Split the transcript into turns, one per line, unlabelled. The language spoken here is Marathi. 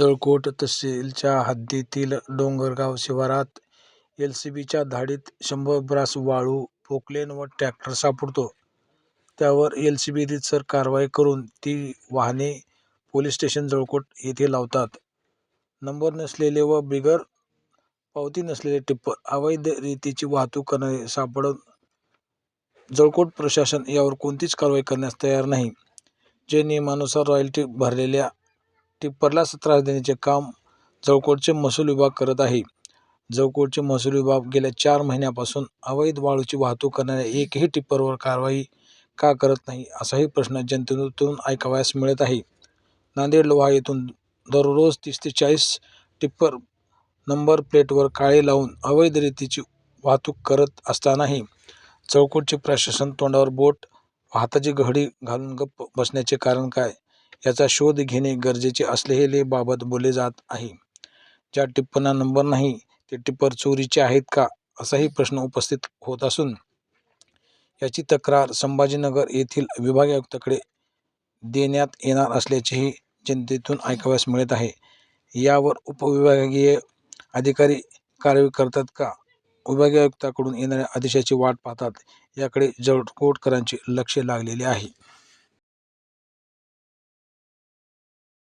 जळकोट तहसीलच्या हद्दीतील डोंगरगाव शिवारात एलसीबीच्या धाडीत शंभर ब्रास वाळू, पोकलेन व ट्रॅक्टर सापडतो. त्यावर एलसीबी रीतसर कारवाई करून ती वाहने पोलीस स्टेशन जळकोट येथे लावतात. नंबर नसलेले व बिगर पावती नसलेले टिप्पर अवैध रीतीची वाहतूक करणारे सापडून जळकोट प्रशासन यावर कोणतीच कारवाई करण्यास तयार नाही. जे नियमानुसार रॉयल्टी भरलेल्या टिप्परलाच त्रास देण्याचे काम जळकोटचे महसूल विभाग करत आहे. जळकोटचे महसूल विभाग गेल्या चार महिन्यापासून अवैध वाळूची वाहतूक करणाऱ्या एकही टिप्परवर कारवाई का करत नाही असाही प्रश्न जनतेतून ऐकावयास मिळत आहे. नांदेड लोहा येथून दररोज तीस ते चाळीस टिप्पर नंबर प्लेटवर काळे लावून अवैध रीतीची वाहतूक करत असतानाही चौकोटचे प्रशासन तोंडावर बोट हाताची घडी घालून गप्प बसण्याचे कारण काय याचा शोध घेणे गरजेचे असलेले बाबत बोलले जात आहे. ज्या टिप्पणा नंबर नाही ते टिप्पर चोरीचे आहेत का असाही प्रश्न उपस्थित होत असून याची तक्रार संभाजीनगर येथील विभागीय आयुक्ताकडे देण्यात येणार असल्याचेही जनतेतून ऐकावयास मिळत आहे. यावर उपविभागीय अधिकारी कारवाई करतात का विभागीय आयुक्ताकडून येणाऱ्या आदेशाची वाट पाहतात याकडे जळकोटकरांचे लक्ष लागलेले आहे.